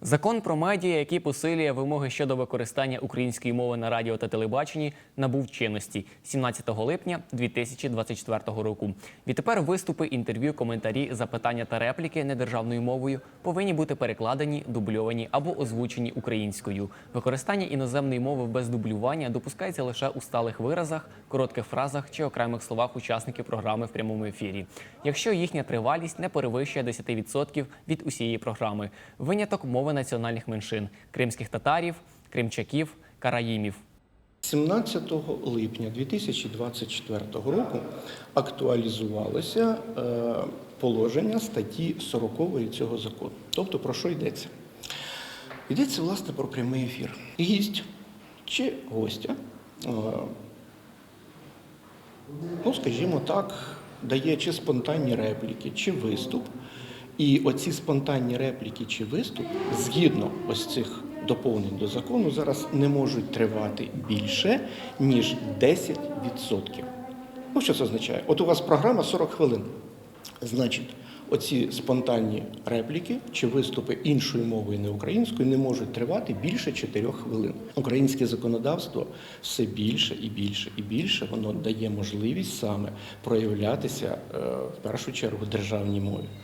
Закон про медіа, який посилює вимоги щодо використання української мови на радіо та телебаченні, набув чинності 17 липня 2024 року. Відтепер виступи, інтерв'ю, коментарі, запитання та репліки недержавною мовою повинні бути перекладені, дубльовані або озвучені українською. Використання іноземної мови без дублювання допускається лише у сталих виразах, коротких фразах чи окремих словах учасників програми в прямому ефірі, якщо їхня тривалість не перевищує 10% від усієї програми. Виняток мови національних меншин кримських татарів, кримчаків, караїмів. 17 липня 2024 року актуалізувалося е, положення статті 40 цього закону. Тобто про що йдеться? Йдеться власне про прямий ефір. Гість чи гостя, е, ну скажімо так, дає чи спонтанні репліки, чи виступ. І оці спонтанні репліки чи виступ, згідно ось цих доповнень до закону, зараз не можуть тривати більше, ніж 10%. Ну, що це означає? От у вас програма 40 хвилин. Значить, оці спонтанні репліки чи виступи іншою мовою, не українською, не можуть тривати більше 4 хвилин. Українське законодавство все більше і більше і більше воно дає можливість саме проявлятися е, в першу чергу державній мові.